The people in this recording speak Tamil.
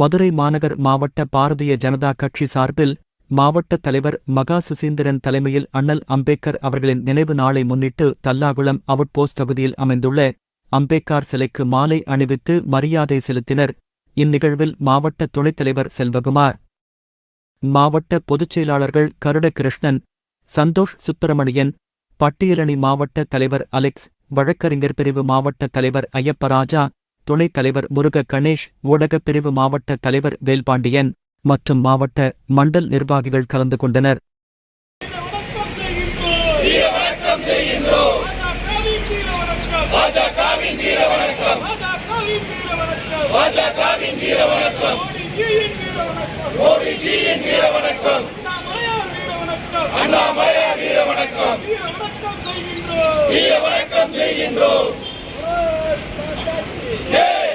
மதுரை மாநகர் மாவட்ட பாரதிய ஜனதா கட்சி சார்பில் மாவட்ட தலைவர் மகா சுசீந்திரன் தலைமையில் அண்ணல் அம்பேத்கர் அவர்களின் நினைவு நாளை முன்னிட்டு தல்லாகுளம் அவுட் போஸ்ட் பகுதியில் அமைந்துள்ள அம்பேத்கர் சிலைக்கு மாலை அணிவித்து மரியாதை செலுத்தினர். இந்நிகழ்வில் மாவட்ட துணைத் தலைவர் செல்வகுமார் மாவட்ட பொதுச் செயலாளர்கள் கருட கிருஷ்ணன் சந்தோஷ் சுப்பிரமணியன் பட்டியலணி மாவட்ட தலைவர் அலெக்ஸ் வழக்கறிஞர் பிரிவு மாவட்ட தலைவர் ஐயப்பராஜா துணைத் தலைவர் முருக கணேஷ் ஊடகப் பிரிவு மாவட்ட தலைவர் வேல்பாண்டியன் மற்றும் மாவட்ட மண்டல் நிர்வாகிகள் கலந்து கொண்டனர். வணக்கம் செய்கின்றோம் வீர வணக்கம் செய்கின்றோம் வீர வணக்கம் மோடிஜியின் வீர வணக்கம் அண்ணாமலையார் வீர வணக்கம் வீர வணக்கம் செய்கின்றோம் ஜெய்